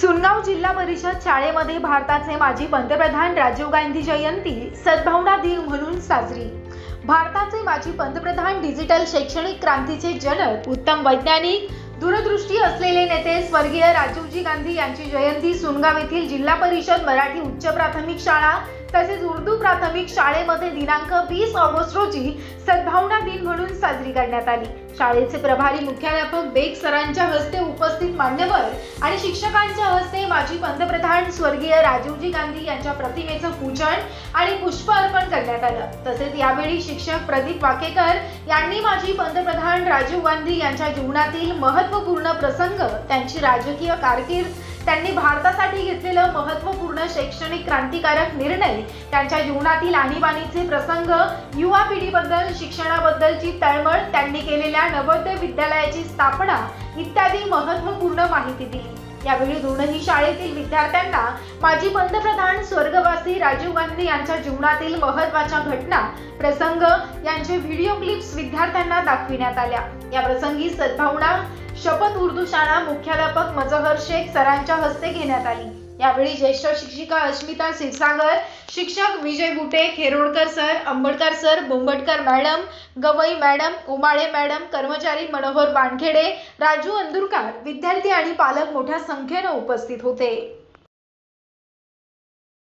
सुनगाव जिल्हा परिषद शाळेमध्ये भारताचे माजी पंतप्रधान राजीव गांधी जयंती सद्भावना दिन म्हणून साजरी. भारताचे माजी पंतप्रधान डिजिटल शैक्षणिक क्रांतीचे जनक उत्तम वैज्ञानिक दूरदृष्टी असलेले नेते स्वर्गीय राजीवजी गांधी यांची जयंती सुनगाव येथील जिल्हा परिषद मराठी उच्च प्राथमिक शाळा तसेच उर्दू प्राथमिक शाळेमध्ये दिनांक वीस ऑगस्ट रोजी सद्भावना दिन म्हणून साजरी करण्यात आली. शाळेचे प्रभारी मुख्याध्यापक बेग सरांच्या हस्ते उपस्थित मान्यवर आणि शिक्षकांच्या हस्ते माजी पंतप्रधान स्वर्गीय राजीवजी गांधी यांच्या प्रतिमेचं पूजन आणि पुष्प अर्पण करण्यात आलं. तसेच यावेळी शिक्षक प्रदीप वाकेकर यांनी माजी पंतप्रधान राजीव गांधी यांच्या जीवनातील महत्त्वपूर्ण प्रसंग त्यांची राजकीय कारकीर्द त्यांनी भारतासाठी घेतलेलं महत्त्वपूर्ण शैक्षणिक क्रांतिकारक निर्णय त्यांच्या जीवनातील आणीबाणीचे प्रसंग युवा पिढीबद्दल शिक्षणाबद्दलची तळमळ त्यांनी केलेल्या नवोदय विद्यालयाची स्थापना इत्यादी महत्त्वपूर्ण माहिती दिली. यावेळी दोनही शाळेतील विद्यार्थ्यांना माजी पंतप्रधान स्वर्गवासी राजीव गांधी यांच्या जीवनातील महत्त्वाच्या घटना प्रसंग यांचे व्हिडिओ क्लिप्स विद्यार्थ्यांना दाखविण्यात आल्या. या प्रसंगी सद्भावना शपथ उर्दू शाळा मुख्याध्यापक मजहर शेख सरांच्या हस्ते घेण्यात आली. यावेळी ज्येष्ठ शिक्षिका अस्मिता क्षीरसागर शिक्षक Vijay Bute Kherodkar sir Ambadkar sir Bombatkar madam Gawai madam Umale madam कर्मचारी मनोहर वानखेडे राजू अंदुरकार विद्यार्थी आणि पालक मोठ्या संख्येनं उपस्थित होते.